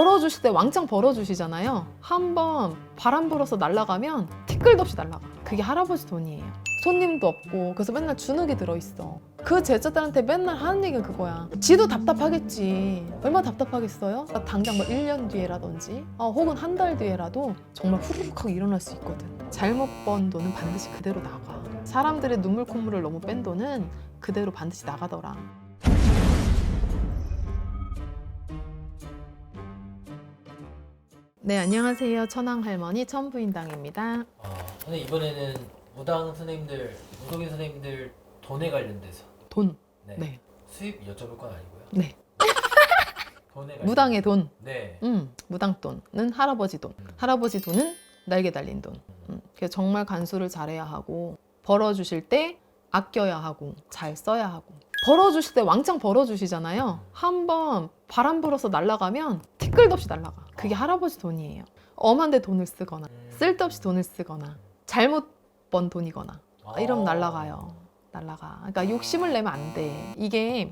벌어주실 때 왕창 벌어주시잖아요. 한번 바람 불어서 날아가면 티끌도 없이 날아가. 그게 할아버지 돈이에요. 손님도 없고 그래서 맨날 주눅이 들어있어. 그 제자들한테 맨날 하는 얘기가 그거야. 지도 답답하겠지. 얼마나 답답하겠어요? 당장 뭐 1년 뒤에라든지 어, 혹은 한 달 뒤에라도 정말 후루룩하게 일어날 수 있거든. 잘못 번 돈은 반드시 그대로 나가. 사람들의 눈물 콧물을 너무 뺀 돈은 그대로 반드시 나가더라. 네, 안녕하세요. 천황 할머니 천부인당입니다. 어, 선생님 이번에는 무당 선생님들, 무속인 선생님들 돈에 관련돼서 돈. 네. 네. 수입 여쭤볼 건 아니고요. 네. 돈에 관련 무당의 돈. 네. 음, 무당 돈은 할아버지 돈. 할아버지 돈은 날개 달린 돈. 음, 그래서 정말 간수를 잘해야 하고 벌어 주실 때 아껴야 하고 잘 써야 하고 벌어 주실 때 왕창 벌어 주시잖아요. 한번 바람 불어서 날아가면 티끌도 없이 날아가. 그게 할아버지 돈이에요. 엄한데 돈을 쓰거나 음. 쓸데없이 돈을 쓰거나 잘못 번 돈이거나 아. 이러면 날아가요. 날아가. 그러니까 욕심을 내면 안 돼. 이게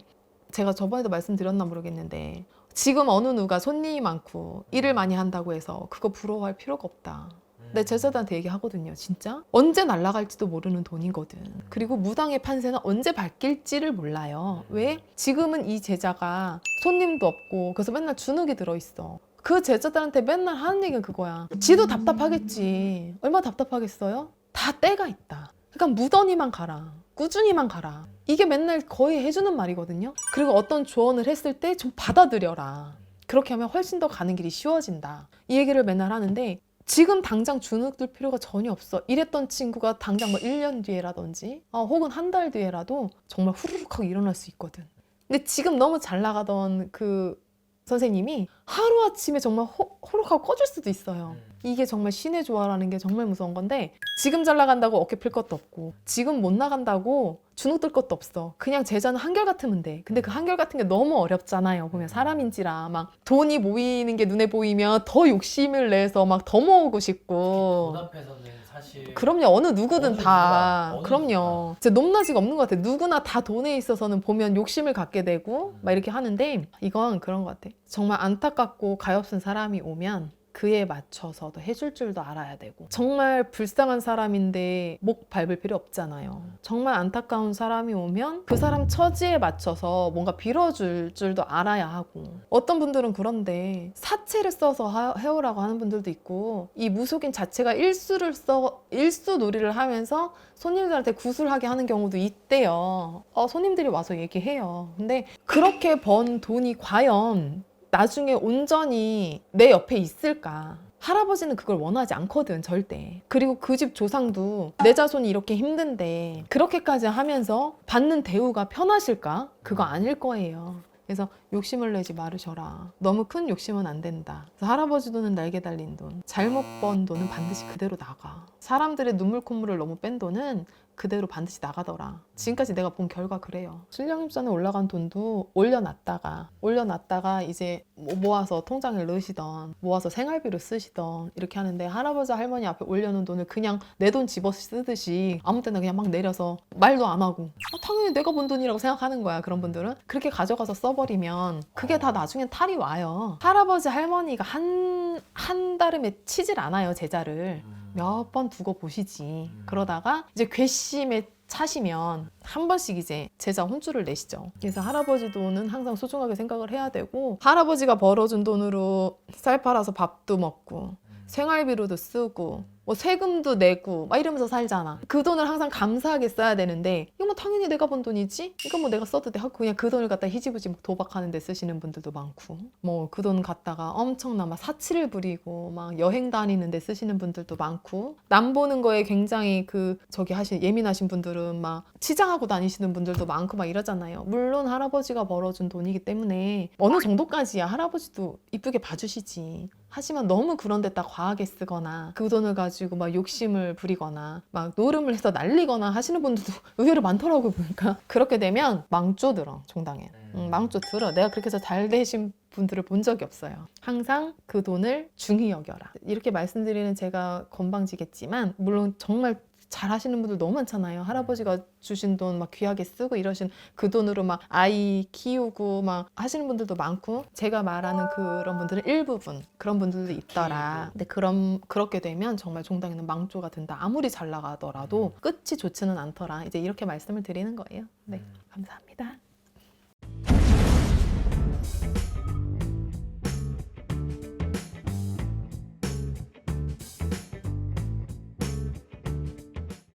제가 저번에도 말씀드렸나 모르겠는데 지금 어느 누가 손님이 많고 일을 많이 한다고 해서 그거 부러워할 필요가 없다. 음. 내 제자들한테 얘기하거든요. 진짜 언제 날아갈지도 모르는 돈이거든. 그리고 무당의 판세는 언제 바뀔지를 몰라요. 왜? 지금은 이 제자가 손님도 없고 그래서 맨날 주눅이 들어 있어. 그 제자들한테 맨날 하는 얘기가 그거야. 지도 답답하겠지. 얼마나 답답하겠어요? 다 때가 있다. 그러니까 무던히만 가라. 꾸준히만 가라. 이게 맨날 거의 해주는 말이거든요. 그리고 어떤 조언을 했을 때 좀 받아들여라. 그렇게 하면 훨씬 더 가는 길이 쉬워진다. 이 얘기를 맨날 하는데 지금 당장 주눅 들 필요가 전혀 없어. 이랬던 친구가 당장 뭐 1년 뒤에라든지 어, 혹은 한 달 뒤에라도 정말 후루룩하게 일어날 수 있거든. 근데 지금 너무 잘 나가던 그 선생님이 하루아침에 정말 호, 호룩하고 꺼질 수도 있어요. 음. 이게 정말 신의 조화라는 게 정말 무서운 건데 지금 잘 나간다고 어깨 필 것도 없고 지금 못 나간다고 주눅 들 것도 없어. 그냥 제자는 한결 같으면 돼. 근데 그 한결 같은 게 너무 어렵잖아요. 보면 사람인지라 막 돈이 모이는 게 눈에 보이면 더 욕심을 내서 막 더 모으고 싶고 돈 앞에서는 사실 그럼요. 어느 누구든 어느 다. 누구나, 어느 그럼요. 진짜 높낮이가 없는 것 같아. 누구나 다 돈에 있어서는 보면 욕심을 갖게 되고 막 이렇게 하는데 이건 그런 것 같아. 정말 안타깝고 가엾은 사람이 오면 그에 맞춰서도 해줄 줄도 알아야 되고 정말 불쌍한 사람인데 목 밟을 필요 없잖아요. 정말 안타까운 사람이 오면 그 사람 처지에 맞춰서 뭔가 빌어줄 줄도 알아야 하고 어떤 분들은 그런데 사채를 써서 하- 해오라고 하는 분들도 있고 이 무속인 자체가 일수를 써 일수 놀이를 하면서 손님들한테 구술하게 하는 경우도 있대요. 어, 손님들이 와서 얘기해요. 근데 그렇게 번 돈이 과연 나중에 온전히 내 옆에 있을까? 할아버지는 그걸 원하지 않거든, 절대. 그리고 그 집 조상도 내 자손이 이렇게 힘든데 그렇게까지 하면서 받는 대우가 편하실까? 그거 아닐 거예요. 그래서 욕심을 내지 말으셔라. 너무 큰 욕심은 안 된다. 할아버지 돈은 날개 달린 돈. 잘못 번 돈은 반드시 그대로 나가. 사람들의 눈물 콧물을 너무 뺀 돈은 그대로 반드시 나가더라. 지금까지 내가 본 결과 그래요. 신령입산에 올라간 돈도 올려놨다가 올려놨다가 이제 뭐 모아서 통장에 넣으시던 모아서 생활비로 쓰시던 이렇게 하는데 할아버지 할머니 앞에 올려놓은 돈을 그냥 내 돈 집어 쓰듯이 아무 때나 그냥 막 내려서 말도 안 하고 아, 당연히 내가 번 돈이라고 생각하는 거야 그런 분들은 그렇게 가져가서 써버리면 그게 다 나중엔 탈이 와요 할아버지 할머니가 한, 한 달음에 치질 않아요 제자를 음. 몇 번 두고 보시지. 그러다가 이제 괘씸에 차시면 한 번씩 이제 제자 혼쭐을 내시죠. 그래서 할아버지 돈은 항상 소중하게 생각을 해야 되고 할아버지가 벌어준 돈으로 쌀 팔아서 밥도 먹고 생활비로도 쓰고 뭐 세금도 내고 막 이러면서 살잖아. 그 돈을 항상 감사하게 써야 되는데 이거 뭐 당연히 내가 번 돈이지? 이거 뭐 내가 써도 돼 하고 그냥 그 돈을 갖다 희지부지 막 도박하는 데 쓰시는 분들도 많고 뭐 그 돈 갖다가 엄청나 막 사치를 부리고 막 여행 다니는 데 쓰시는 분들도 많고 남 보는 거에 굉장히 그 저기 하신 예민하신 분들은 막 치장하고 다니시는 분들도 많고 막 이러잖아요. 물론 할아버지가 벌어준 돈이기 때문에 어느 정도까지야 할아버지도 이쁘게 봐주시지. 하지만 너무 그런 데다 과하게 쓰거나 그 돈을 가지고 막 욕심을 부리거나 막 노름을 해서 날리거나 하시는 분들도 의외로 많더라고요 보니까. 그렇게 되면 망조 들어 종당에. 응, 망조 들어. 내가 그렇게 해서 잘 되신 분들을 본 적이 없어요. 항상 그 돈을 중히 여겨라. 이렇게 말씀드리는 제가 건방지겠지만 물론 정말 잘 하시는 분들 너무 많잖아요. 할아버지가 주신 돈 막 귀하게 쓰고 이러신 그 돈으로 막 아이 키우고 막 하시는 분들도 많고 제가 말하는 그런 분들은 일부분 그런 분들도 있더라. 근데 그런 그렇게 되면 정말 종당에는 망조가 된다. 아무리 잘 나가더라도 끝이 좋지는 않더라. 이제 이렇게 말씀을 드리는 거예요. 네, 음. 감사합니다.